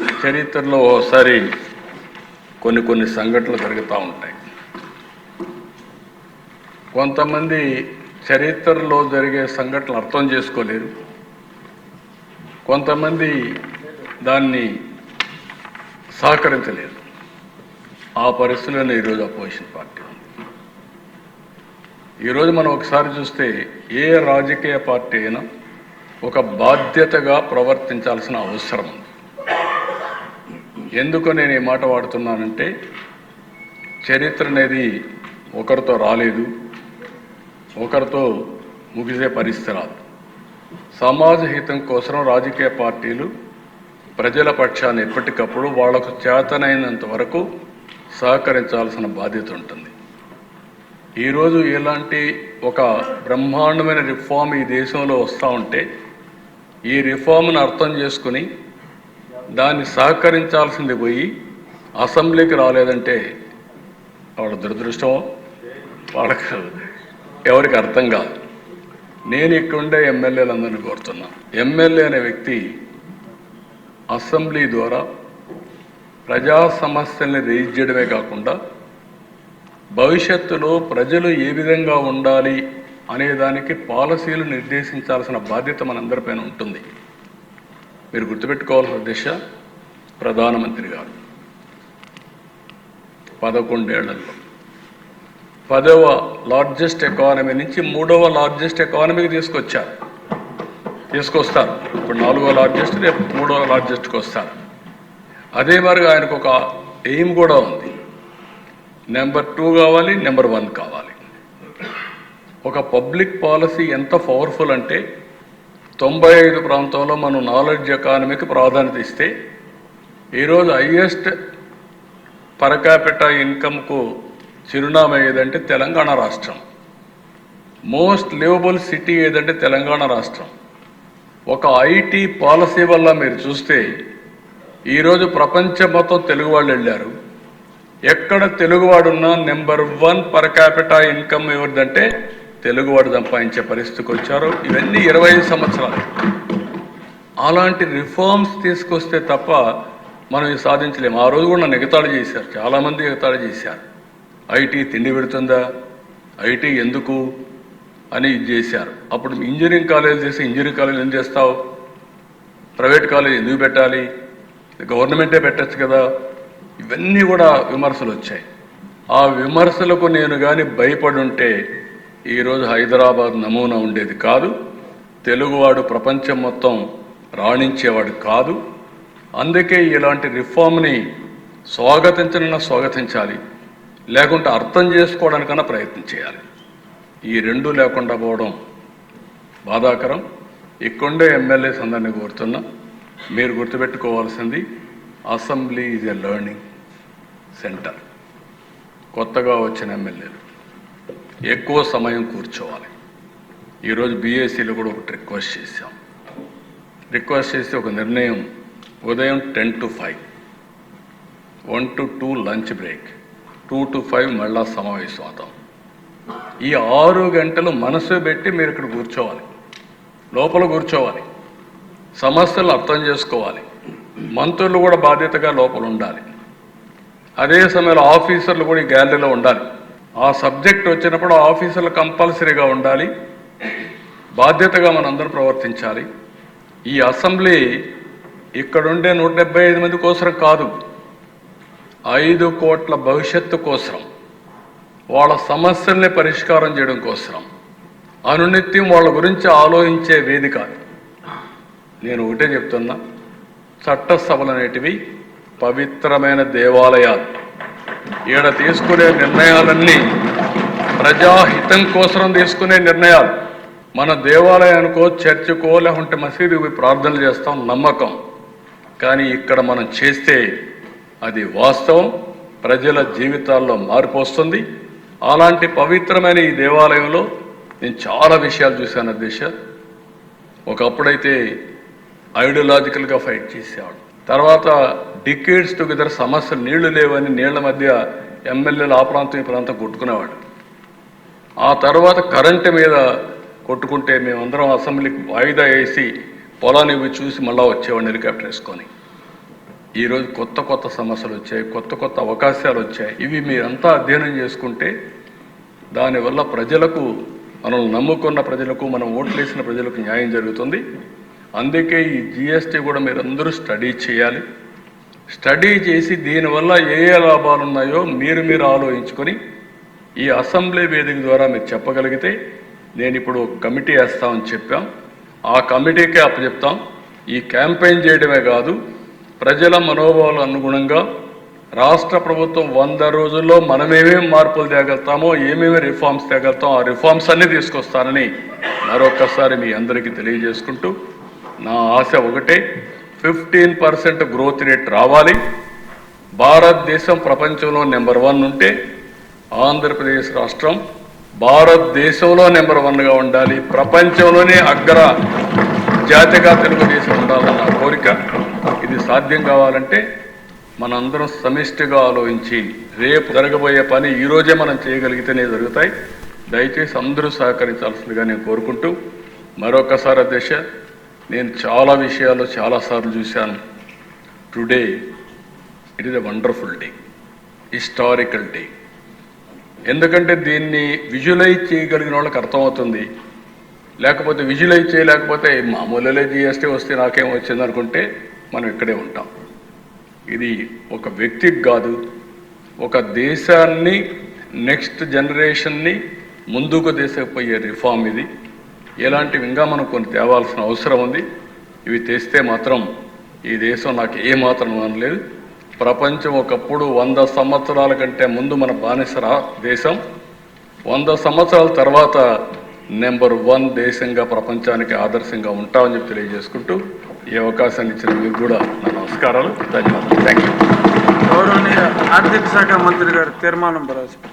చరిత్రలో ఓసారి కొన్ని కొన్ని సంఘటనలు జరుగుతూ ఉంటాయి. కొంతమంది చరిత్రలో జరిగే సంఘటనలు అర్థం చేసుకోలేరు. కొంతమంది దాన్ని సహకరించలేదు ఆ పరిస్థితుల్లోనే ఈరోజు అపోజిషన్ పార్టీ ఉంది. ఈరోజు మనం ఒకసారి చూస్తే ఏ రాజకీయ పార్టీ అయినా ఒక బాధ్యతగా ప్రవర్తించాల్సిన అవసరం ఉంది. ఎందుకు నేను ఈ మాట వాడుతున్నానంటే చరిత్ర అనేది ఒకరితో రాలేదు ఒకరితో ముగిసే పరిస్థితి రాదు. సమాజ హితం కోసం రాజకీయ పార్టీలు ప్రజల పక్షాన్ని ఎప్పటికప్పుడు వాళ్ళకు చేతనైనంత వరకు సహకరించాల్సిన బాధ్యత ఉంటుంది. ఈరోజు ఇలాంటి ఒక బ్రహ్మాండమైన రిఫార్మ్ ఈ దేశంలో వస్తూ ఉంటే ఈ రిఫార్మ్ను అర్థం చేసుకుని దాన్ని సహకరించాల్సింది పోయి అసెంబ్లీకి రాలేదంటే వాళ్ళ దురదృష్టం వాళ్ళకి ఎవరికి అర్థం కాదు. నేను ఇక్కడుండే ఎమ్మెల్యేలందరినీ కోరుతున్నా. ఎమ్మెల్యే అనే వ్యక్తి అసెంబ్లీ ద్వారా ప్రజా సమస్యల్ని రేజ్ చేయడమే కాకుండా భవిష్యత్తులో ప్రజలు ఏ విధంగా ఉండాలి అనే దానికి పాలసీలు నిర్దేశించాల్సిన బాధ్యత మనందరిపైన ఉంటుంది. మీరు గుర్తుపెట్టుకోవాల్సిన దిశ ప్రధానమంత్రి గారు. పదకొండేళ్ళలో. పదవ లార్జెస్ట్ ఎకానమీ నుంచి మూడవ లార్జెస్ట్ ఎకానమీకి తీసుకొచ్చారు. తీసుకొస్తారు. ఇప్పుడు నాలుగో లార్జెస్ట్ రేపు మూడవ లార్జెస్ట్కి వస్తారు. అదే మరి ఆయనకు ఒక ఎయిమ్ కూడా ఉంది. నెంబర్ టూ కావాలి నెంబర్ వన్ కావాలి. ఒక పబ్లిక్ పాలసీ ఎంత పవర్ఫుల్ అంటే తొంభై ఐదు ప్రాంతంలో మనం నాలెడ్జ్ ఎకానమీకి ప్రాధాన్యత ఇస్తే ఈరోజు హయ్యెస్ట్ పరకాపిట ఇన్కమ్కు చిరునామా ఏదంటే తెలంగాణ రాష్ట్రం. మోస్ట్ లివబుల్ సిటీ ఏదంటే తెలంగాణ రాష్ట్రం. ఒక ఐటీ పాలసీ వల్ల మీరు చూస్తే ఈరోజు ప్రపంచం మొత్తం తెలుగు వాళ్ళు వెళ్ళారు. ఎక్కడ తెలుగువాడున్నా నెంబర్ వన్ పర్ ఇన్కమ్ ఎవరిదంటే తెలుగువాడు సంపాదించే పరిస్థితికి వచ్చారు ఇవన్నీ ఇరవై ఐదు సంవత్సరాలు. అలాంటి రిఫార్మ్స్ తీసుకొస్తే తప్ప మనం ఇది సాధించలేము ఆ రోజు కూడా నన్ను ఎగతాళి చేశారు. చాలామంది ఎగతాళి చేశారు. ఐటీ తిండి పెడుతుందా? ఐటీ ఎందుకు? అని ఇది చేశారు. అప్పుడు ఇంజనీరింగ్ కాలేజ్ చేసి ఇంజనీరింగ్ కాలేజ్ ఏం చేస్తావు? ప్రైవేట్ కాలేజ్ ఎందుకు పెట్టాలి? గవర్నమెంటే పెట్టచ్చు కదా? ఇవన్నీ కూడా విమర్శలు వచ్చాయి. ఆ విమర్శలకు నేను కానీ భయపడి ఉంటే ఈరోజు హైదరాబాద్ నమూనా ఉండేది కాదు. తెలుగువాడు ప్రపంచం మొత్తం రాణించేవాడు కాదు. అందుకే ఇలాంటి రిఫార్మ్ని స్వాగతించనన్నా స్వాగతించాలి. లేకుంటే అర్థం చేసుకోవడానికన్నా ప్రయత్నం చేయాలి. ఈ రెండు లేకుండా పోవడం బాధాకరం. ఇక్కడుండే ఎమ్మెల్యేస్ అందరినీ కోరుతున్నా. మీరు గుర్తుపెట్టుకోవాల్సింది assembly is a learning centre. కొత్తగా వచ్చిన ఎమ్మెల్యేలు. ఎక్కువ సమయం కూర్చోవాలి. ఈరోజు బీఏసీలో కూడా ఒకటి రిక్వెస్ట్ చేశాం. రిక్వెస్ట్ చేసి ఒక నిర్ణయం ఉదయం ten to five one to two lunch break two to five మళ్ళా సమావేశం అవుతాం. ఈ ఆరు గంటలు మనసు పెట్టి మీరు ఇక్కడ కూర్చోవాలి. లోపల కూర్చోవాలి. సమస్యలు అర్థం చేసుకోవాలి. మంత్రులు కూడా బాధ్యతగా లోపల ఉండాలి. అదే సమయంలో ఆఫీసర్లు కూడా ఈ గ్యాలరీలో ఉండాలి. ఆ సబ్జెక్ట్ వచ్చినప్పుడు ఆ ఆఫీసర్లు కంపల్సరీగా ఉండాలి. బాధ్యతగా మనందరం ప్రవర్తించాలి. ఈ అసెంబ్లీ ఇక్కడుండే నూట డెబ్బై ఐదు మంది కోసం కాదు. ఐదు కోట్ల భవిష్యత్తు కోసం వాళ్ళ సమస్యల్ని పరిష్కారం చేయడం కోసం అనునిత్యం వాళ్ళ గురించి ఆలోచించే వేదిక. నేను ఒకటే చెప్తున్నా. చట్టసభలు అనేటివి పవిత్రమైన దేవాలయాలు. ఈడ తీసుకునే నిర్ణయాలన్నీ ప్రజాహితం కోసం తీసుకునే నిర్ణయాలు. మన దేవాలయానికో చర్చకో లేకుంటే మసీదుకి ప్రార్థనలు చేస్తాం నమ్మకం. కానీ ఇక్కడ మనం చేస్తే అది వాస్తవం. ప్రజల జీవితాల్లో మార్పు వస్తుంది. అలాంటి పవిత్రమైన ఈ దేవాలయంలో నేను చాలా విషయాలు చూశాను అధ్యక్ష. ఒకప్పుడైతే ఐడియలాజికల్గా ఫైట్ చేసేవాడు. తర్వాత డికేడ్స్ టుగెదర్ సమస్యలు నీళ్ళు లేవని నీళ్ళ మధ్య ఎమ్మెల్యేలు ఆ ప్రాంతం ఈ ప్రాంతం కొట్టుకునేవాడు ఆ తర్వాత కరెంటు మీద కొట్టుకుంటే మేమందరం అసెంబ్లీకి వాయిదా వేసి పొలాన్ని ఇవి చూసి మళ్ళా వచ్చేవాడిని హెలికాప్టర్ వేసుకొని. ఈరోజు కొత్త కొత్త సమస్యలు వచ్చాయి కొత్త కొత్త అవకాశాలు వచ్చాయి. ఇవి మీరంతా అధ్యయనం చేసుకుంటే దానివల్ల ప్రజలకు మనం నమ్ముకున్న ప్రజలకు మనం ఓట్లేసిన ప్రజలకు న్యాయం జరుగుతుంది. అందుకే ఈ జిఎస్టీ కూడా మీరందరూ స్టడీ చేయాలి. స్టడీ చేసి దీనివల్ల ఏ ఏ లాభాలు ఉన్నాయో మీరు మీరు ఆలోచించుకొని ఈ అసెంబ్లీ వేదిక ద్వారా మీరు చెప్పగలిగితే నేను ఇప్పుడు ఒక కమిటీ వేస్తామని చెప్పాం. ఆ కమిటీకే అప్పచెప్తాం. ఈ క్యాంపెయిన్ చేయడమే కాదు ప్రజల మనోభావాలు అనుగుణంగా రాష్ట్ర ప్రభుత్వం వంద రోజుల్లో మనమేమేమి మార్పులు తేగలుగుతామో ఏమేమి రిఫార్మ్స్ తేగలుగుతాం ఆ రిఫార్మ్స్ అన్నీ తీసుకొస్తానని మరొకసారి మీ అందరికీ తెలియజేసుకుంటూ నా ఆశ ఒకటే. ఫిఫ్టీన్ పర్సెంట్ గ్రోత్ రేట్ రావాలి. భారతదేశం ప్రపంచంలో నెంబర్ వన్ ఉంటే ఆంధ్రప్రదేశ్ రాష్ట్రం భారతదేశంలో నెంబర్ వన్గా ఉండాలి. ప్రపంచంలోనే అగ్ర జాతిగా తెలుగుదేశం ఉండాలన్న కోరిక ఇది సాధ్యం కావాలంటే మనందరం సమిష్టిగా ఆలోచించి రేపు జరగబోయే పని ఈరోజే మనం చేయగలిగితేనే జరుగుతాయి. దయచేసి అందరూ సహకరించాల్సిందిగా నేను కోరుకుంటూ మరొకసారి అధ్యక్ష నేను చాలా విషయాలు చాలాసార్లు చూశాను. Today it is a wonderful day historical day ఎందుకంటే దీన్ని విజువలైజ్ చేయగలిగిన వాళ్ళకి అర్థమవుతుంది. లేకపోతే విజువలైజ్ చేయలేకపోతే మామూలులే జిఎస్టీ వస్తే నాకేం వచ్చింది అనుకుంటే మనం ఇక్కడే ఉంటాం. ఇది ఒక వ్యక్తికి కాదు. ఒక దేశాన్ని నెక్స్ట్ జనరేషన్ని ముందుకు తీసుకుపోయే రిఫార్మ్ ఇది. ఇలాంటివి ఇంకా మనం కొన్ని తేవాల్సిన అవసరం ఉంది. ఇవి తెస్తే మాత్రం ఈ దేశం నాకు ఏ మాత్రం అనలేదు. ప్రపంచం ఒకప్పుడు వంద సంవత్సరాల కంటే ముందు మన బానిస రా- దేశం. వంద సంవత్సరాల తర్వాత నెంబర్ వన్ దేశంగా ప్రపంచానికి ఆదర్శంగా ఉంటామని చెప్పి తెలియజేసుకుంటూ ఈ అవకాశాన్ని ఇచ్చిన మీకు కూడా నా నమస్కారాలు. ధన్యవాదాలు. థ్యాంక్ యూ గౌరవనీయ ఆర్థిక శాఖ మంత్రి గారు తీర్మానం భరోసా